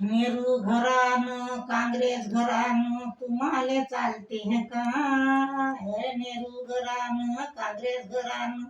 नेहरू घरान काँग्रेस घरान तुम्हाला चालते है का हे नेहरू घरान काँग्रेस घरान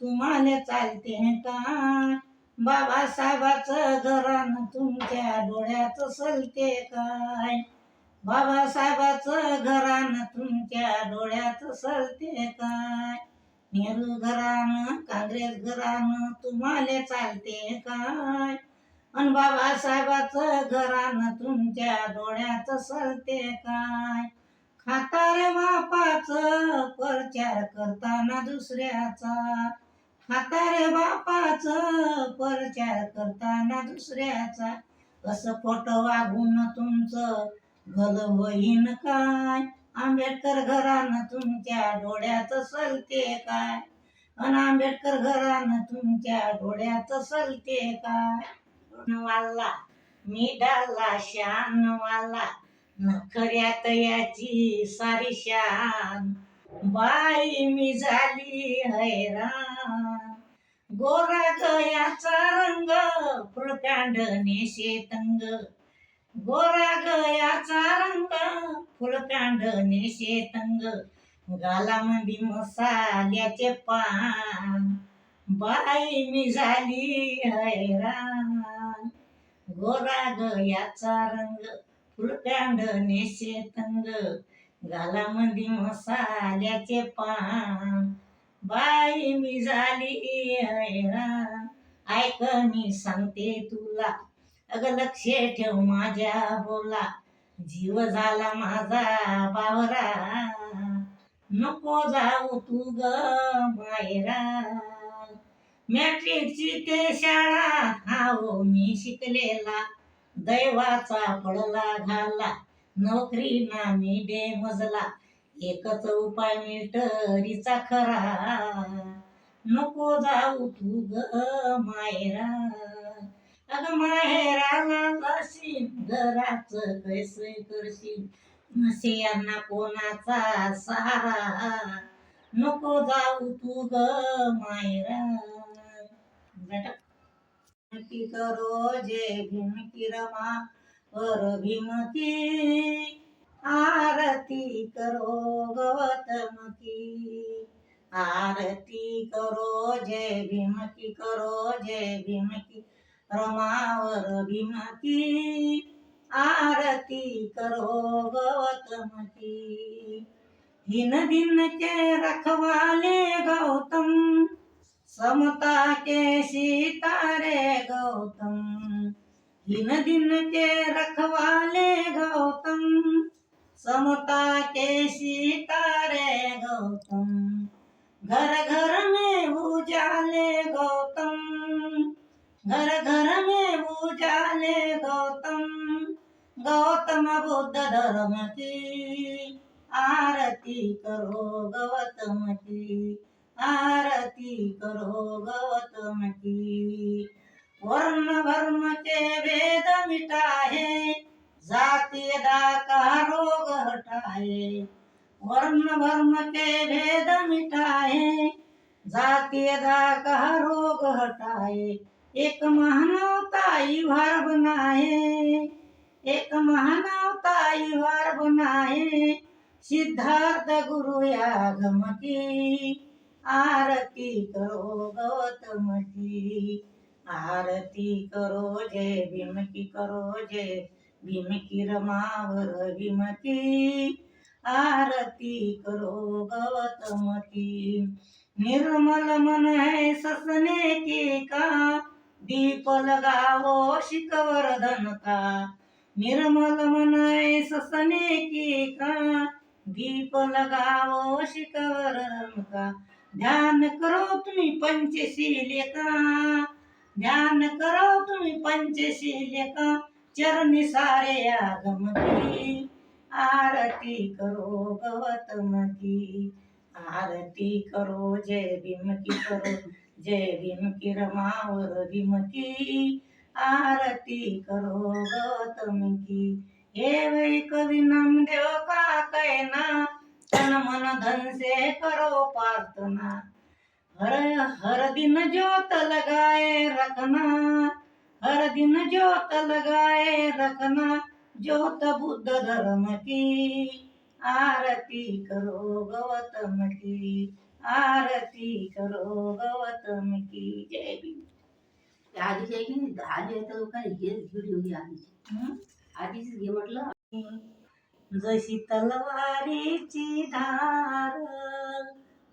तुम्हाला चालते है का बाबासाहेबाचं घरान तुमच्या डोळ्यात सलते काय? बाबासाहेबाचं घरान तुमच्या डोळ्यात सलते काय? नेहरू घरान काँग्रेस घरान तुम्हाला चालते काय? अन बाबासाहेबाचं घरान तुमच्या डोळ्यात सलते काय? खातारे बापाचं प्रचार करताना दुसऱ्याचा. खातारे बापाचं प्रचार करताना दुसऱ्याचा. कसं खोटं वागून तुमचं भल होईन काय? आंबेडकर घरानं तुमच्या डोळ्यात सलते काय? अन आंबेडकर घरानं तुमच्या डोळ्यात सलते काय? वाला मी डाला शान वाला नखऱ्यात याची सारी शान. बाई मी झाली हैराण. गोरा गयाचा रंग फुलकांड नेशे तंग. गोरा गयाचा रंग फुलकांड नेशे तंग. गालामध्ये मसाल्याचे पान. बाई मी झाली हैराण. गोरा गयाचा रंग फुलकांड नेशे तंग. गालामध्ये मसाल्याचे पान. बाई मी झाली हैराण. ऐक मी सांगते तुला. अग लक्ष ठेव माझ्या बोला. जीव झाला माझा बावरा. नको जाऊ तू ग मायरा. मॅट्रिकची ते शाळा. हाव मी शिकलेला. दैवाचा पडला घाला. नोकरी ना मी डे मजला एकच उपाय मिटरीचा खरा. नको जाऊ तू ग मायरा. अग माहेराला जाशील. घराच कैसे करशील. नशियांना कोणाचा सहारा. नको जाऊ तू ग मायरा. करो जय भीम की रमा वर भीम आरती करो गौतम की आरती करो जय भीम की करो जय भीम की रमावर भीम की आरती करो गौतम की दिन दिन के रखवाले गौतम समता के सितारे गौतम। दिन दिन के रखवाले गौतम। समता के सितारे गौतम। घर घर में उजाले गौतम। घर घर में उजाले गौतम। गौतम बुद्ध धर्म की आरती करो गौतम की। आरती करो गौतम की वर्ण भर्म के भेद मिटाए जाति का रोग हटाए वर्ण धर्म के भेद मिटाए जाति का रोग हटाए एक मानवताई भार बनाए एक मानवताई भार बनाए सिद्धार्थ गुरु यागम की आरती करो गौतम की, आरती करो जय भीम की करो जय भीम की रमावर भीम की आरती करो गौतम की, निर्मल मन है ससने की का, दीप लगावो शिकवर्धन का। निर्मल मन है ससने की का, दीप लगाओ शिकवर शिकवर्धन का। ध्यान करो तुम्ही पंचशील का ध्यान करो तुम्ही पंचशील का चरणी सारे आगमती. आरती करो गवतमती आरती करो जय भीमकी करो. जय भीमकी रमावर भीमकी. आरती करो गौतम की हे वै कवि नामदेव का कहना? तन मन धन से करो प्रार्थना। हर हर दिन ज्योत लगाए रखना। हर दिन ज्योत लगाए रखना। ज्योत बुद्ध धर्म की। आरती करो गौतम की। आरती करो गौतम की। जय ते आधीचे आहे की नाही आधी आहे तर काय घे व्हिडिओ घे आधीची? आधीच घे म्हटलं. जशी तलवारीची धार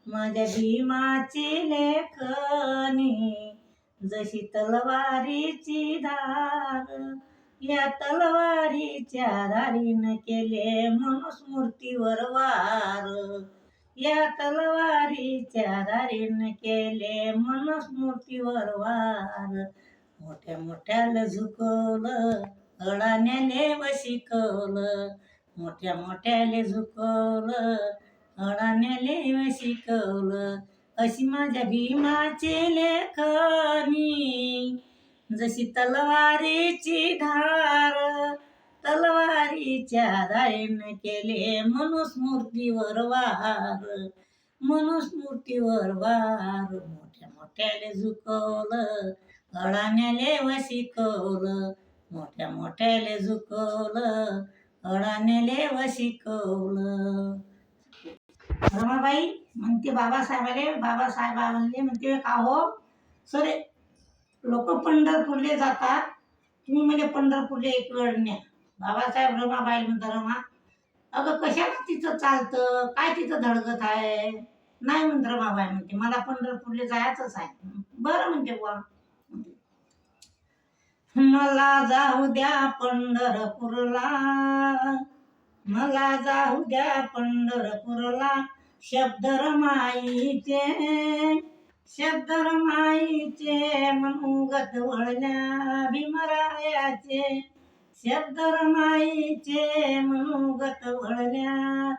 माझ्या भीमाची लेखनी. जशी तलवारीची धार या तलवारीच्या धारीन केले मनुस्मृतीवर वार. या तलवारीच्या धारीन केले मनुस्मृतीवर वार. मोठ्या मोठ्याला झुकवलं अडाण्याने व शिकवलं मोठ्या मोठ्याले झुकवलं अडाण्याले शिकवलं. अशी माझ्या भीमाचे लेखनी. जशी तलवारीची धार तलवारीच्या धारेनं केले मनुस्मृतीवर वार. मनुस्मृतीवर वार मोठ्या मोठ्याले झुकवलं अडाण्याले व शिकवलं. मोठ्या मोठ्याले झुकवलं अडानेले व शिकवलं रमाबाई म्हणते बाबासाहेबाले बाबासाहेबा म्हणले म्हणते का हो? सर लोक पंढरपूरले जातात. तुम्ही म्हणजे पंढरपूरले इकडे न्या बाबासाहेब रमाबाई म्हणतात रमा अगं कशाला तिथं चालतं? काय तिथं धडगत आहे? नाही म्हणत रमाबाई म्हणते मला पंढरपूरले जायचंच आहे. बरं म्हणते बुवा. मला जाऊ द्या पंढरपूरला. मला जाऊ द्या पंढरपूरला. शब्द रमाईचे शब्द रमाईचे मनोगत वळल्या भीमरायाचे. शब्द रमाईचे मनोगत वळल्या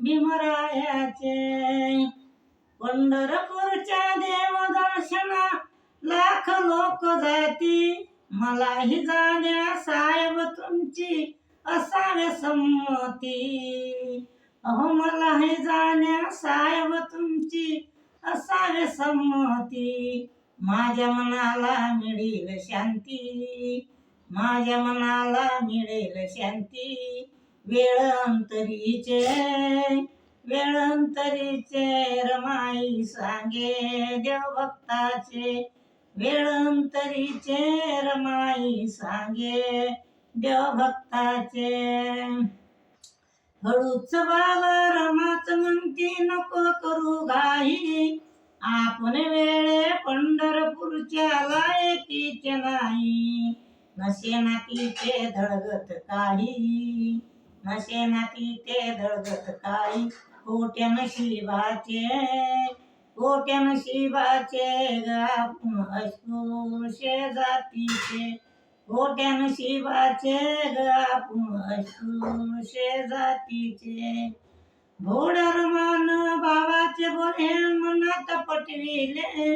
भीमरायाचे. पंढरपूरच्या देवदर्शना लाख लोक जाती. मलाही जाण्या साहेब तुमची असावे संमती. अहो मलाही जाण्या साहेब तुमची असावे संमती. माझ्या मनाला मिळेल शांती. माझ्या मनाला मिळेल शांती. वेळ अंतरीचे वेळ अंतरीचे रमाई सांगे देवभक्ताचे. वेळंतरीचे रमाई सांगे देवभक्ताचे हळूच बाबा रमाच म्हणती नको करू घाई. आपण वेळे पंढरपूरच्या लायकीचे नाही. नसे नातीचे धडगत काही. नसे नातीचे धडगत काही. खोट्या नशिबाचे. कोट्या नशिबाचे गापून अस्पृश्य जातीचे कोट्या नशिबाचे गापून अस्पृश्य जातीचे भोडर मान बाबाचे बोले मनात पटविले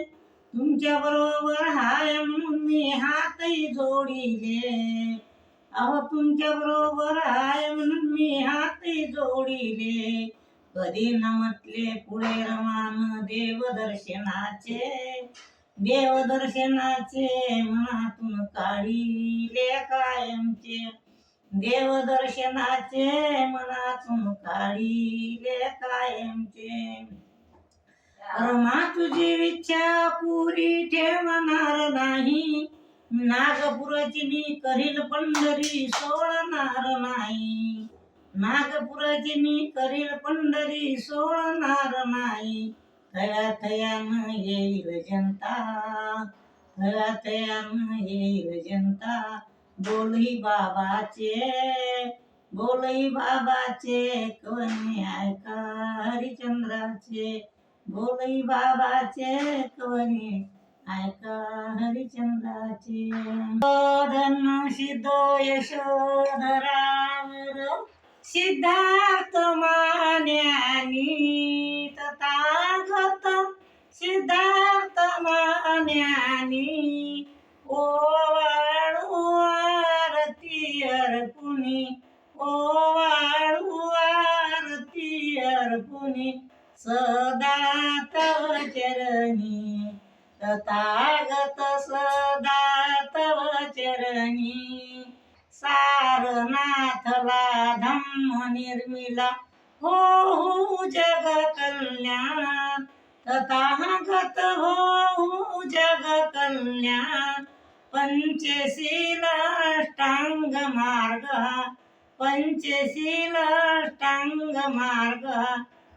तुमच्या बरोबर हाय म्हणून मी हातही जोडिले. अहो तुमच्या बरोबर हाय म्हणून मी हातही जोडिले. कधी न म्हटले पुढे रमान देवदर्शनाचे? देवदर्शनाचे मनातून काढिले कायमचे. देवदर्शनाचे मनातून काढिले कायमचे. रमा तुझी इच्छा पुरी ठेवणार नाही. नागपुराची मी करील पंढरी सोडणार नाही. नागपुराची मी करील पंढरी सोडणार नाही. थया थयान येईल जनता थया थयान येईल जनता. बोलही बाबाचे बोलही बाबाचे कवनी ऐका हरिचंद्राचे? बोलही बाबाचे कवने ऐका हरिचंद्राचे? धन सिद्ध यशोधरावर सिद्धार्थ मान्यानी तथागत सिद्धार्थ मान्यानी ओवाळू आरती अर्पुनी. ओवाळू आरती अर्पुनी. सदा तव चरणी तथागत नाथला धम्म निर्मिला हो हो जग कल्याण तथागत हो, हो जग कल्याण पंचशील अष्टांग मार्ग। पंचशील अष्टांग मार्ग।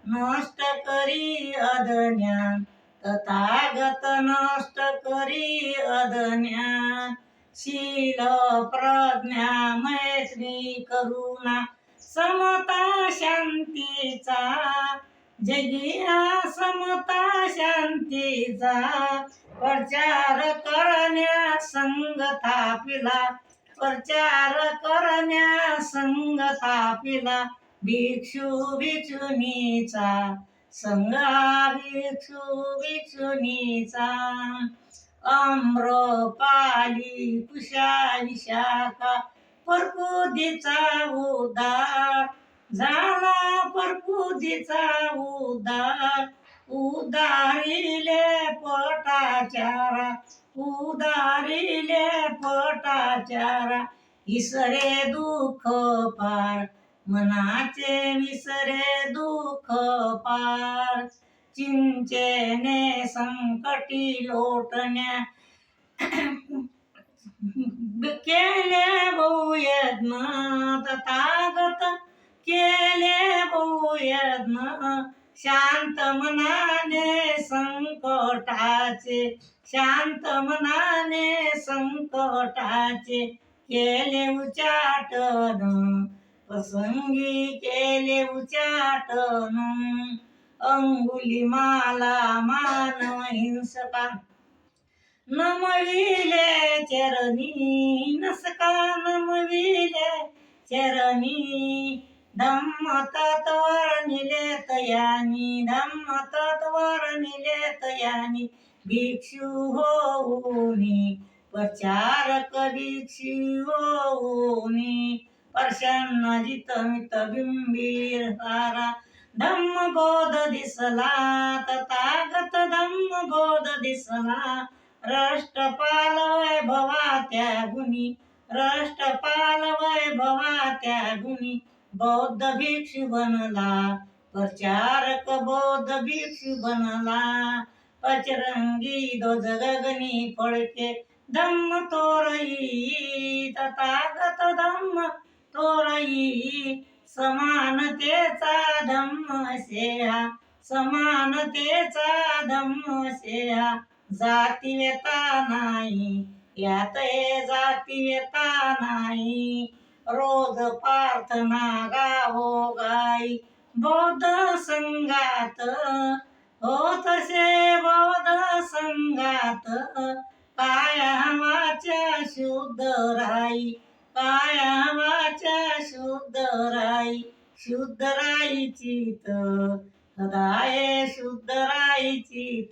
नष्ट करी अदज्ञान तथागत नष्ट करी अदज्ञान शील प्रज्ञा मैत्री करुणा समता शांतीचा. जगिया समता शांतीचा प्रचार करण्या संग थापिला प्रचार करण्या संग थापिला भिक्षू भिक्षुनीचा संगा भिक्षू भिक्षुनीचा आम्रपाली कुशा विशाखा परकुदीचा उदार. झाला परकुदीचा उदार. उदारिले पटाचारा. उदारिले पटाचारा. इसरे दुःख पार. मनाचे विसरे दुःख पार. चिंचेने संकटी लोटण्या. केले बहुयज्ञ तथागत केले बहुयज्ञ शांत मनाने संकटाचे शांत मनाने संकटाचे केले उचाटन प्रसंगी केले उचाटन. अंगुली माला मानव हिंसका. नमविले चरणी नसका नमविले चरणी. धम्म तत्वर निले तयानी धम्म तत्वर निले तयानी भिक्षु होऊनी प्रचारक भिक्षु होऊनी. प्रसन्न जित मित बिंबीर सारा धम्म बोध दिसला तथागत धम्म बोध दिसला. राष्ट्रपाल वैभवा त्या गुणी राष्ट्रपाल वैभवा त्या गुणी बौद्ध भिक्षु बनला. प्रचारक बौद्ध भिक्षु बनला. पचरंगी ध्वज गगनी फळके धम्म तोरई तथागत धम्म तोरई. समानतेचा धम्म सेहा समानतेचा धम्म सेहा जाती व्यता नाही यात हे जाती व्यता नाही. रोज प्रार्थना गावो हो गाई बौद्ध संघात. हो तसे बौद्ध संघात. कायामाच्या शुद्ध राई कायामाच्या शुद्ध राई शुद्ध राईची सदाय शुद्ध राईची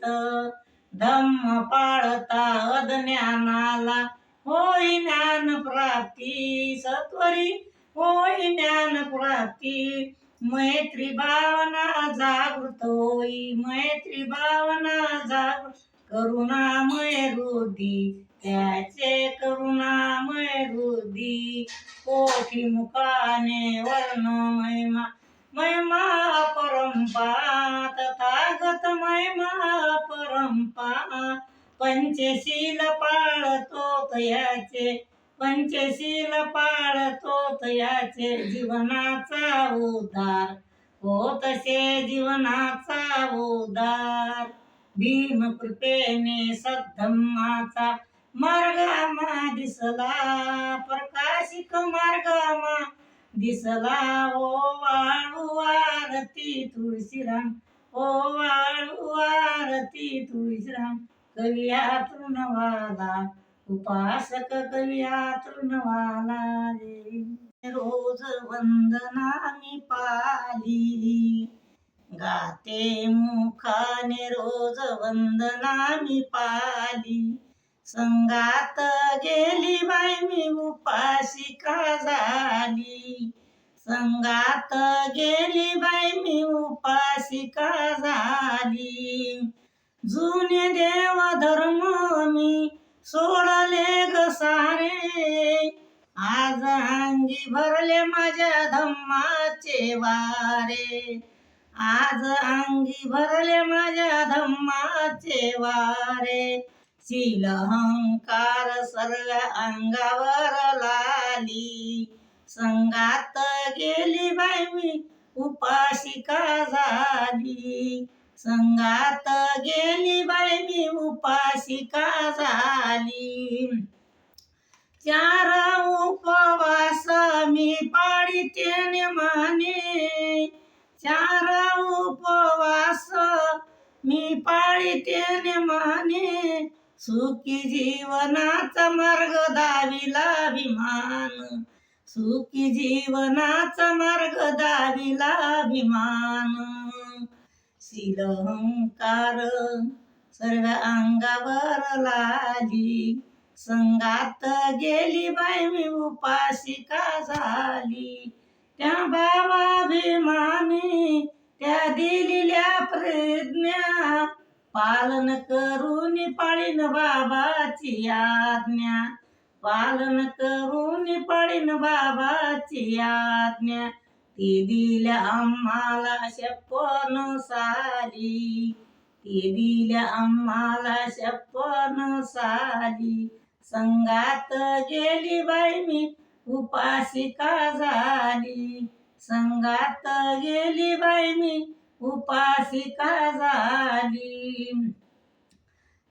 धम्म पाळता अज्ञानाला होई ज्ञान प्राप्ती. सत्वरी होई ज्ञान प्राप्ती. मैत्री भावना जागृत होई मैत्री भावना जागृत. करुणामय हृदी त्याचे करुणामय हृदी कोठी मुखाने वर्ण महिमा. महिमा परंपा तथागत महिमा परंपा पंचशील पाळतो तयाचे पंचशील पाळतो तयाचे जीवनाचा उद्धार. हो तसे जीवनाचा उद्धार. भीम कृपेने सद्धम्माचा मार्गामा दिसला प्रकाशिक मार्गामा दिसला. ओ वाळू आरती तुळशीराम ओ वाळू आरती तुळशीराम. कविया तृणवाला उपासक कविया तृणवाला रोज वंदना मी पाली गाते मुखाने रोज वंदना मी पाली. संगात गेली बाई मी उपासिका झाली संगात गेली बाई मी उपासिका झाली जुने देव धर्म मी सोडले ग सारे. आज अंगी भरले माझ्या धम्माचे वारे. आज अंगी भरले माझ्या धम्माचे वारे. शील अहंकार सर्व अंगावर लाली. संगात गेली बाई मी उपाशिका झाली. संगात गेली बाई मी उपाशिका झाली. चार उपवास मी पाडिते माने चार उपवास मी पाळीते माने सुखी जीवनाचा मार्ग दाविला अभिमान. सुखी जीवनाचा मार्ग दाविला अभिमान. शिलहंकार सर्व अंगावर लाली. संगात गेली बाई मी उपाशिका झाली. त्या बाबाभिमानी त्या दिलेल्या प्रज्ञा पालन करून पाळीन बाबाची आज्ञा. पालन करून पाळीन बाबाची आज्ञा. ती दिल्या आम्हाला शपन साली. ती दिल्या आम्हाला शपन साली. संगात गेली बाई मी उपासिका झाली. संगात गेली बाई मी उपासिका झाली.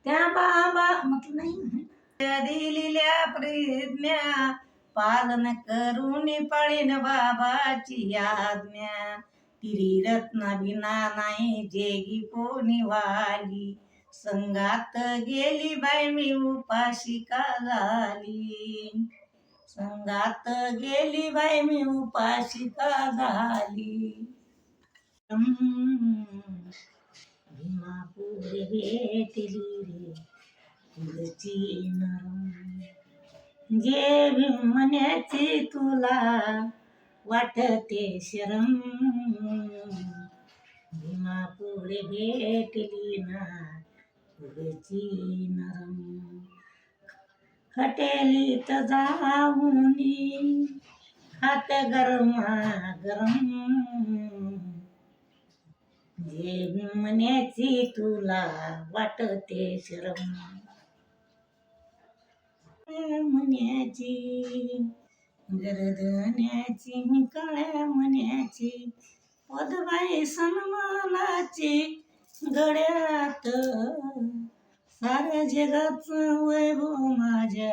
त्या बाबा म्हटलं नाही त्या दिलेल्या प्रज्ञा पालन करून पळीन बाबाची आज्ञा. तिरी रत्न बिना नाही जेगी कोणी वाली. संगात गेली बाई मी उपाशिका झाली. संगात गेली बाई मी उपाशिका झाली. भीमापूर भेटली रे नरम. जे म्हण्याची तुला वाटते शरम भीमा पुढे भेटली ना पुढची नरम. हटेलीत जाऊनी हात गरमा गरम. जे म्हण्याची तुला वाटते शरम. म्हण्याची गरदण्याची काळ्या म्हण्याची पदबाई सन्मानाची गड्यात साऱ्या जगाचं वैभव माझ्या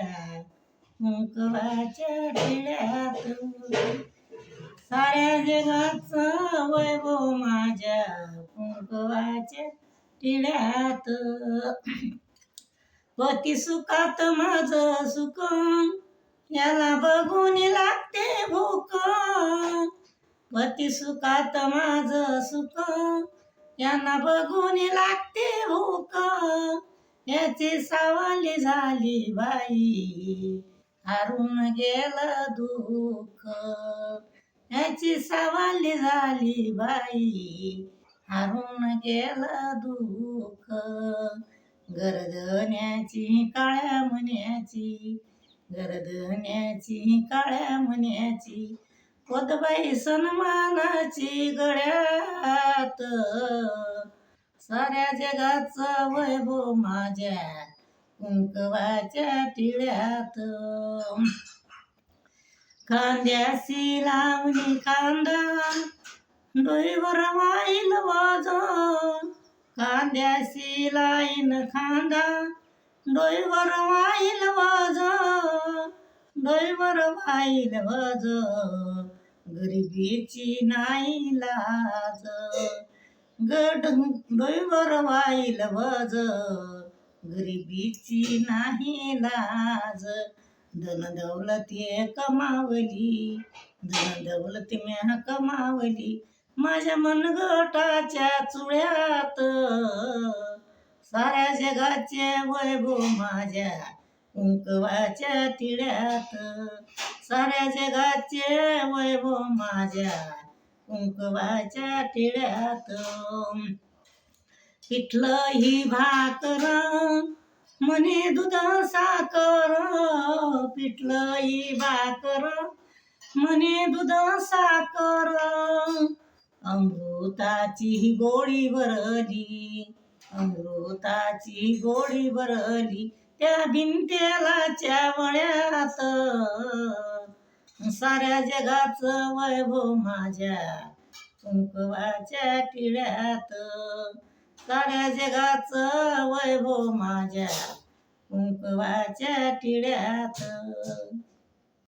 कुंकवाच्या टिळ्यात साऱ्या जगाचं वैभव हो माझ्या कुंकवाच्या टिळ्यात. पती सुखात माझं सुख याला बघून लागते भूक पती सुखात माझं सुख यांना बघून लागते भूक याची सावली झाली बाई हारून गेलं दुःख. याची सवाली झाली बाई. हारून गेलं दुःख. गरदण्याची काळ्या म्हण्याची गरदण्याची काळ्या म्हण्याची पदबाई सन्मानाची गळ्यात. साऱ्या जगाचा वैभव माझ्या कुंकवाच्या टिळ्यात. खांद्याशी लावणी कांदा डोईवर वाईल वाज कांद्याशी लाईन खांदा डोईवर वाईल वाज डोईवर वाईल वज गरिबीची नाही लाज. गड डोईवर वाईल वाज गरिबीची नाही लाज. धन दौलत ये कमावली धन दौलत म्या कमावली माझ्या मनगटाच्या चुळ्यात साऱ्या जगाचे वैभव माझ्या कुंकवाच्या तिळ्यात साऱ्या जगाचे वैभव माझ्या कुंकवाच्या टिळ्यात पिठलं ही भाकर म्हणे दुधा साखर पिठलई बाकर म्हणे दुधा साखर अमृताची गोळी भरली अमृताची गोळी भरली त्या भिंतेला वळ्यात साऱ्या जगाचं वैभव माझ्या कुंकवाच्या टिळ्यात. साऱ्या जगाच वैभव माझ्या कुंकवाच्या टिळ्यात